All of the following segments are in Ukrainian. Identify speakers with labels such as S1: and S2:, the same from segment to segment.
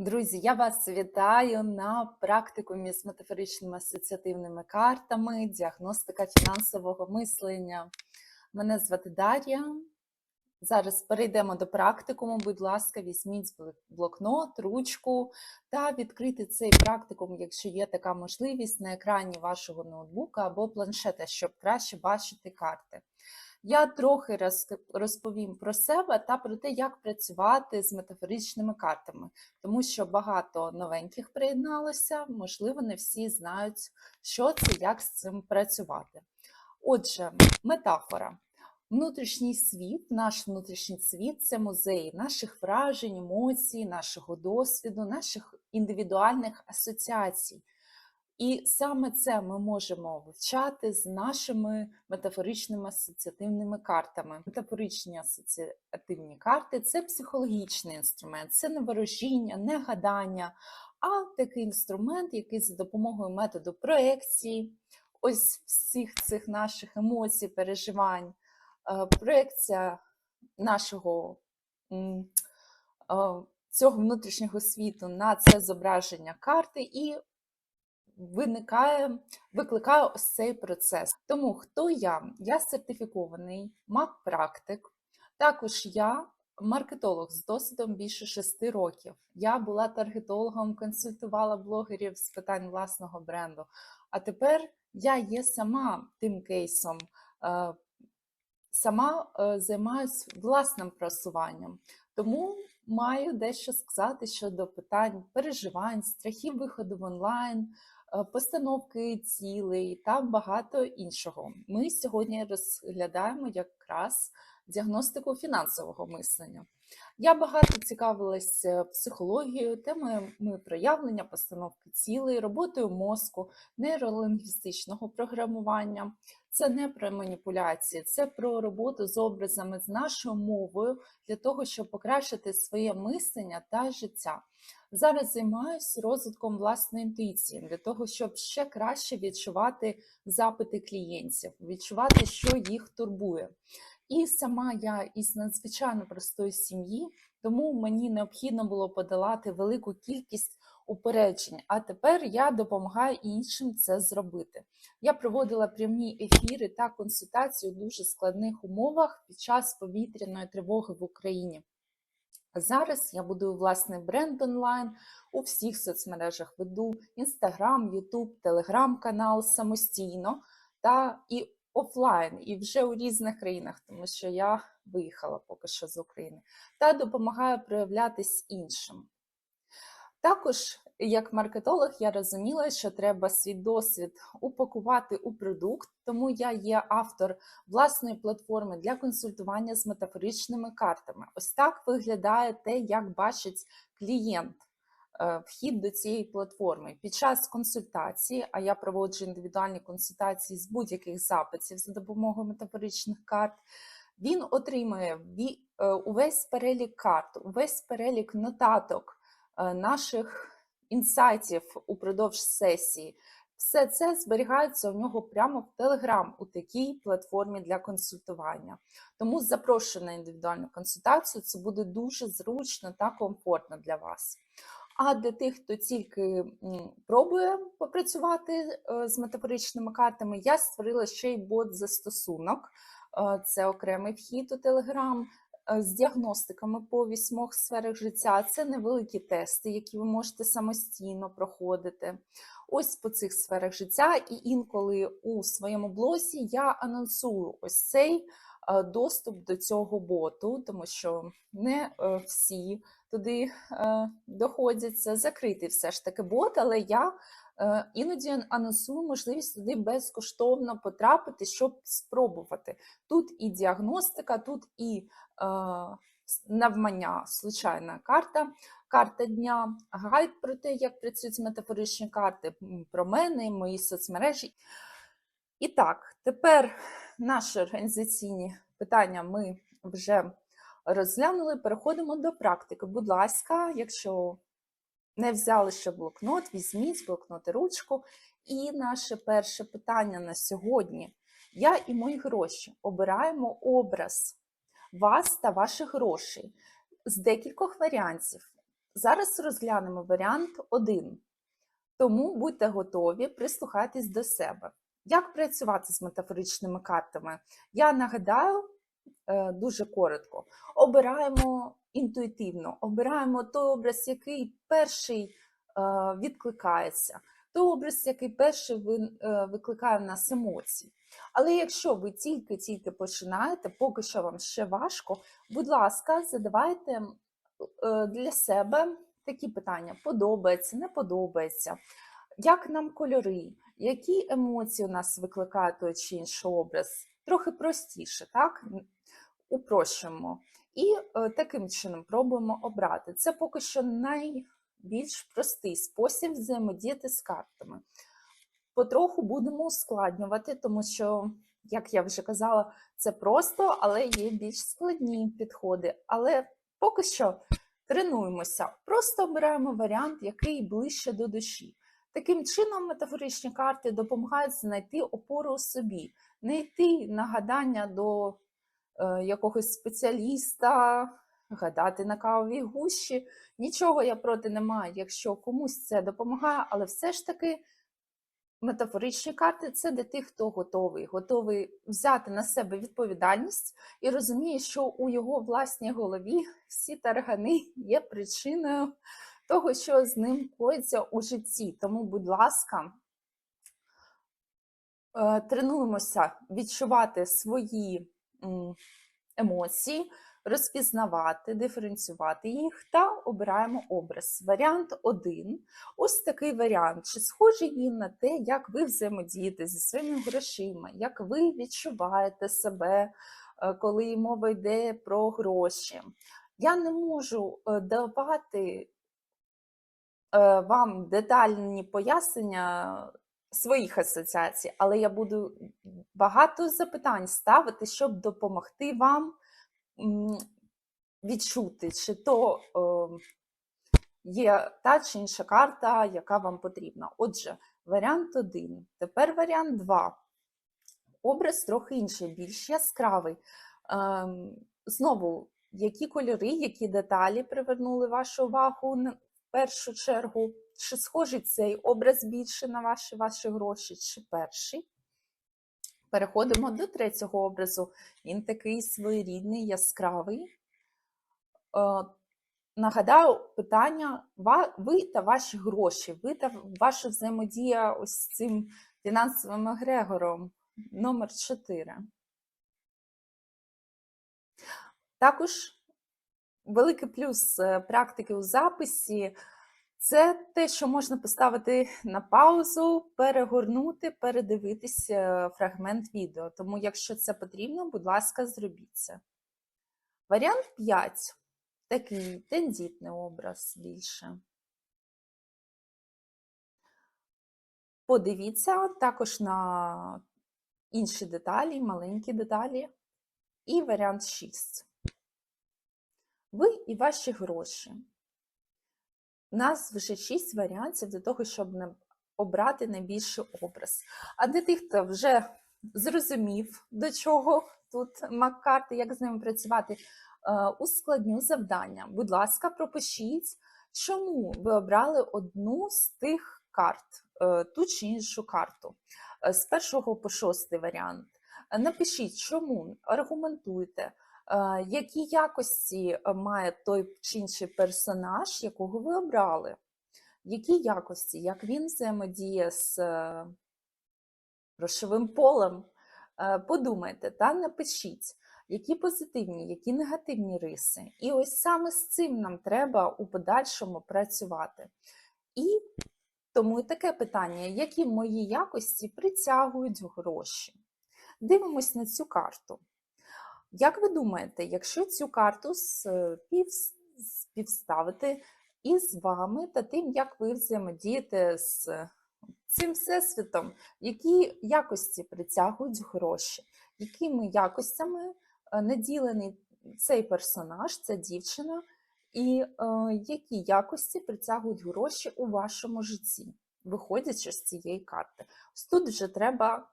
S1: Друзі, я вас вітаю на практикумі з метафоричними асоціативними картами, діагностика фінансового мислення. Мене звати Дар'я. Зараз перейдемо до практикуму. Будь ласка, візьміть блокнот, ручку та відкрити цей практикум, якщо є така можливість, на екрані вашого ноутбука або планшета, щоб краще бачити карти. Я трохи роз- розповім про себе та про те, як працювати з метафоричними картами, тому що багато новеньких приєдналося, можливо, не всі знають, що це, як з цим працювати. Отже, метафора. Внутрішній світ, наш внутрішній світ це музей наших вражень, емоцій, нашого досвіду, наших індивідуальних асоціацій. І саме це ми можемо вивчати з нашими метафоричними асоціативними картами. Метафоричні асоціативні карти це психологічний інструмент, це не ворожіння, не гадання, а такий інструмент, який за допомогою методу проекції, ось всіх цих наших емоцій, переживань, е, проекція нашого е, цього внутрішнього світу на це зображення карти і виникає, викликає ось цей процес. Тому хто я? Я сертифікований маг-практик. Також я маркетолог з досвідом більше шести років. Я була таргетологом, консультувала блогерів з питань власного бренду. А тепер я є сама тим кейсом, е, сама е, займаюся власним просуванням. Тому маю дещо сказати щодо питань переживань, страхів виходу в онлайн, постановки цілей та багато іншого. Ми сьогодні розглядаємо якраз діагностику фінансового мислення. Я багато цікавилася психологією, темами проявлення, постановки цілей, роботою мозку, нейролінгвістичного програмування. Це не про маніпуляції, це про роботу з образами, з нашою мовою для того, щоб покращити своє мислення та життя. Зараз займаюся розвитком власної інтуїції для того, щоб ще краще відчувати запити клієнтів, відчувати, що їх турбує. І сама я із надзвичайно простої сім'ї, тому мені необхідно було подолати велику кількість упереджень. А тепер я допомагаю іншим це зробити. Я проводила прямі ефіри та консультації у дуже складних умовах під час повітряної тривоги в Україні. Зараз я будую власний бренд онлайн у всіх соцмережах. Веду Instagram, YouTube, Telegram канал самостійно та і офлайн, і вже у різних країнах, тому що я виїхала поки що з України, та допомагаю проявлятись іншим. Також, як маркетолог, я розуміла, що треба свій досвід упакувати у продукт, тому я є автор власної платформи для консультування з метафоричними картами. Ось так виглядає те, як бачить клієнт е, вхід до цієї платформи. Під час консультації, а я проводжу індивідуальні консультації з будь-яких запитів за допомогою метафоричних карт. Він отримує е, увесь перелік карт, увесь перелік нотаток е, наших інсайтів упродовж сесії. Все це зберігається у нього прямо в Telegram у такій платформі для консультування. Тому запрошую на індивідуальну консультацію. Це буде дуже зручно та комфортно для вас. А для тих, хто тільки пробує попрацювати е, з метафоричними картами, я створила ще й бот-застосунок. Е, Це окремий вхід у е, з діагностиками по вісьмох сферах життя. Це невеликі тести, які ви можете самостійно проходити. Ось по цих сферах життя, і інколи у своєму блозі я анонсую ось цей е, доступ до цього боту, тому що не е, всі туди е, доходять. Це закритий все ж таки бот, але я е, іноді анонсую можливість туди безкоштовно потрапити, щоб спробувати. Тут і діагностика, тут і е, навмання, случайна карта, карта дня, гайд про те, як працюють метафоричні карти, про мене, мої соцмережі. І так, тепер наші організаційні питання ми вже розглянули. Переходимо до практики. Будь ласка, якщо не взяли ще блокнот, візьміть блокнот і ручку. І наше перше питання на сьогодні. Я і мої гроші обираємо образ вас та ваших грошей з декількох варіантів. Зараз розглянемо варіант 1. Тому будьте готові прислухайтесь до себе. Як працювати з метафоричними картами? Я нагадаю е, дуже коротко: обираємо інтуїтивно, обираємо той образ, який перший е, відкликається, той образ, який перший е, викликає в нас емоції. Але якщо ви тільки-тільки починаєте, поки що вам ще важко, будь ласка, задавайте для себе такі питання: подобається, не подобається, як нам кольори, які емоції у нас викликає той чи інший образ. Трохи простіше, так? Упрощуємо. І е, таким чином пробуємо обрати. Це поки що найбільш простий спосіб взаємодіяти з картами. Потроху будемо ускладнювати, тому що, як я вже казала, це просто, але є більш складні підходи. Але поки що тренуємося, просто обираємо варіант, який ближче до душі. Таким чином, метафоричні карти допомагають знайти опору у собі, не йти нагадання до е, якогось спеціаліста, гадати на кавовій гущі. Нічого я проти не маю, якщо комусь це допомагає, але все ж таки метафоричні карти це для тих, хто готовий, готовий взяти на себе відповідальність і розуміє, що у його власній голові всі таргани є причиною того, що з ним коїться у житті. Тому, будь ласка, е, тренуємося відчувати свої емоції, розпізнавати, диференціювати їх та обираємо образ. Варіант 1. Ось такий варіант. Чи схожий він на те, як ви взаємодієте зі своїми грошима, як ви відчуваєте себе, е, коли мова йде про гроші? Я не можу е, давати вам детальні пояснення своїх асоціацій, але я буду багато запитань ставити, щоб допомогти вам відчути, чи то е, є та чи інша карта, яка вам потрібна. Отже, варіант 1. Тепер варіант 2. Образ трохи інший, більш яскравий. Ем, знову, які кольори, які деталі привернули вашу увагу першу чергу? Чи схожий цей образ більше на ваші, ваші гроші, чи перший? Переходимо до третього образу. Він такий своєрідний, яскравий. Е, Нагадаю, питання ви та ваші гроші, ви та ваша взаємодія ось з цим фінансовим егрегором номер 4. Також великий плюс е, практики у записі це те, що можна поставити на паузу, перегорнути, передивитися фрагмент відео. Тому, якщо це потрібно, будь ласка, зробіть це. Варіант 5. Такий тендітний образ більше. Подивіться також на інші деталі, маленькі деталі. І варіант 6. Ви і ваші гроші. У нас вже 6 варіантів для того, щоб обрати найбільший образ. А для тих, хто вже зрозумів, до чого тут Маккарти, як з ними працювати, ускладню завдання. Будь ласка, пропишіть, чому ви обрали одну з тих карт, е, ту чи іншу карту. З першого по шостий варіант. Напишіть, чому, аргументуйте, які якості е, має той чи інший персонаж, якого ви обрали. Які якості, як він взаємодіє з е, грошовим полем? Е, Подумайте та напишіть, які позитивні, які негативні риси. І ось саме з цим нам треба у подальшому працювати. І тому і таке питання: які мої якості притягують гроші? Дивимось на цю карту. Як ви думаєте, якщо цю карту спів- співставити із вами та тим, як ви взаємодієте з цим всесвітом, які якості притягують гроші, якими якостями е, наділений цей персонаж, ця дівчина, і е, які якості притягують гроші у вашому житті, виходячи з цієї карти? Ось тут вже треба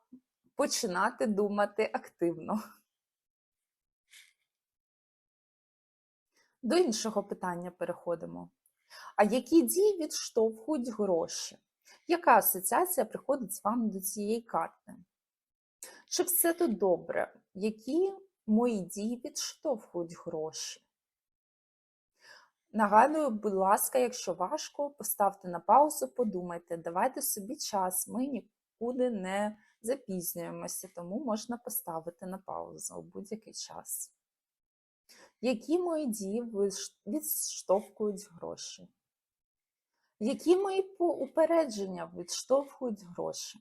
S1: починати думати активно. До іншого питання переходимо. А які дії відштовхують гроші? Яка асоціація приходить з вами до цієї карти? Чи все тут добре? Які мої дії відштовхують гроші? Нагадую, будь ласка, якщо важко, поставте на паузу, подумайте, давайте собі час, ми нікуди не запізнюємося, тому можна поставити на паузу у будь-який час. Які мої дії відштовхують гроші? Які мої упередження відштовхують гроші?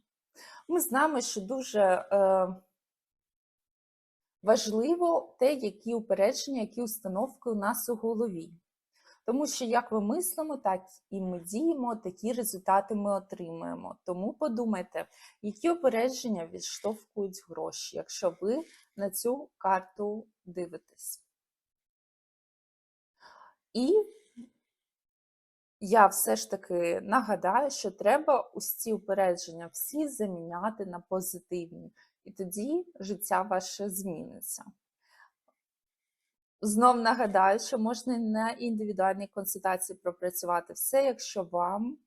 S1: Ми знаємо, що дуже е, важливо те, які упередження, які установки у нас у голові. Тому що як ми мислимо, так і ми діємо, такі результати ми отримуємо. Тому подумайте, які упередження відштовхують гроші, якщо ви на цю карту дивитесь. І я все ж таки нагадаю, що треба ось ці упередження всі заміняти на позитивні, і тоді життя ваше зміниться. Знов нагадаю, що можна на індивідуальній консультації пропрацювати все, якщо вам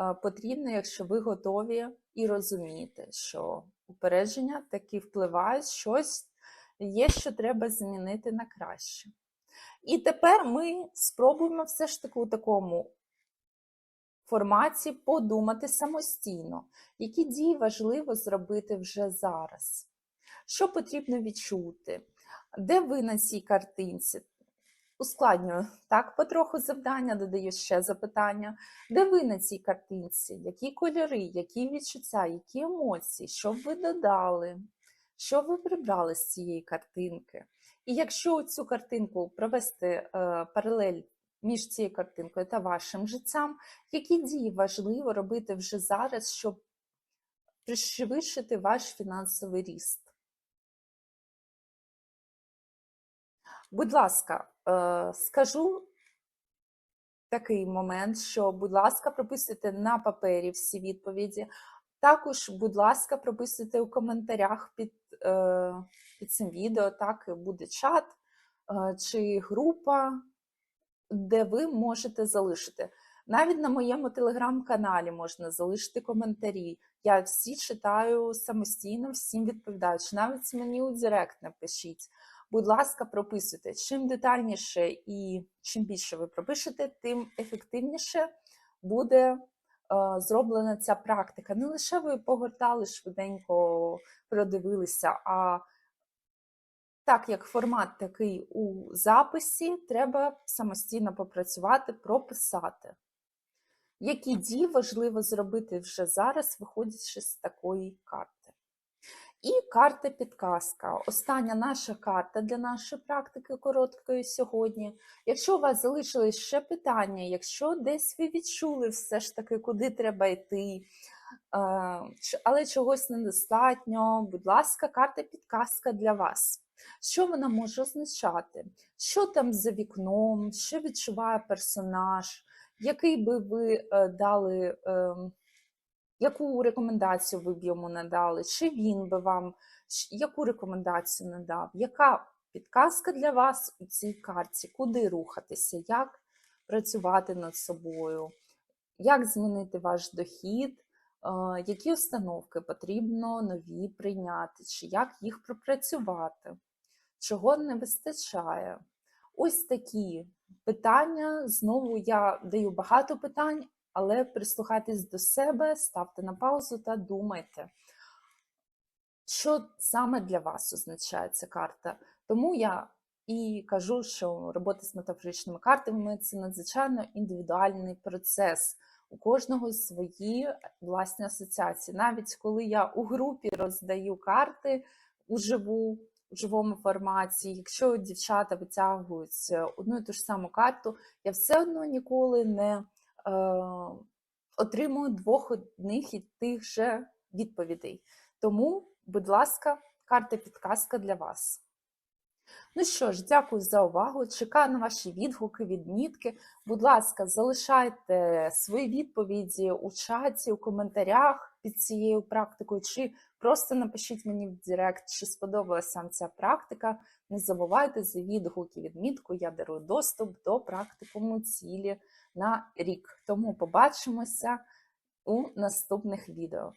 S1: е, потрібно, якщо ви готові і розумієте, що упередження таки впливають, щось є, що треба змінити на краще. І тепер ми спробуємо все ж таки у такому форматі подумати самостійно, які дії важливо зробити вже зараз. Що потрібно відчути? Де ви на цій картинці? Ускладнюю так, потроху завдання, додаю ще запитання. Де ви на цій картинці? Які кольори, які відчуття, які емоції, що б ви додали? Що ви прибрали з цієї картинки? І якщо цю картинку провести е, паралель між цією картинкою та вашим життям, які дії важливо робити вже зараз, щоб пришвидшити ваш фінансовий ріст? Будь ласка, е, скажу такий момент, що, будь ласка, прописуйте на папері всі відповіді. Також, будь ласка, прописуйте у коментарях під, під цим відео, так, буде чат е, чи група, де ви можете залишити. Навіть на моєму телеграм-каналі можна залишити коментарі. Я всі читаю самостійно, всім відповідаю. Чи навіть мені у Директ напишіть. Будь ласка, прописуйте. Чим детальніше і чим більше ви пропишете, тим ефективніше буде е, зроблена ця практика. Не лише ви погортали швиденько, продивилися, а так як формат такий у записі, треба самостійно попрацювати, прописати. Які дії важливо зробити вже зараз, виходячи з такої карти. І карта підказка. Остання наша карта для нашої практики короткої сьогодні. Якщо у вас залишились ще питання, якщо десь ви відчули все ж таки, куди треба йти, е, але чогось недостатньо, будь ласка, карта підказка для вас. Що вона може означати? Що там за вікном, що відчуває персонаж, який би ви е, дали. Яку рекомендацію ви б йому надали? Чи він би вам яку рекомендацію надав? Яка підказка для вас у цій карті? Куди рухатися? Як працювати над собою? Як змінити ваш дохід? Е, Які установки потрібно нові прийняти? Чи як їх пропрацювати? Чого не вистачає? Ось такі питання. Знову я даю багато питань, але прислухайтесь до себе, ставте на паузу та думайте, що саме для вас означає ця карта. Тому я і кажу, що робота з метафоричними картами це надзвичайно індивідуальний процес. У кожного свої власні асоціації. Навіть коли я у групі роздаю карти у у живому форматі, якщо дівчата витягують одну і ту ж саму карту, я все одно ніколи не отримую двох одних і тих же відповідей. Тому, будь ласка, карта підказка для вас. Ну що ж, дякую за увагу. Чекаю на ваші відгуки, відмітки. Будь ласка, залишайте свої відповіді у чаті, у коментарях під цією практикою, чи просто напишіть мені в Директ, чи сподобалася вам ця практика. Не забувайте за відгуки, відмітку. Я дарую доступ до практикуму цілі на рік. Тому побачимося у наступних відео.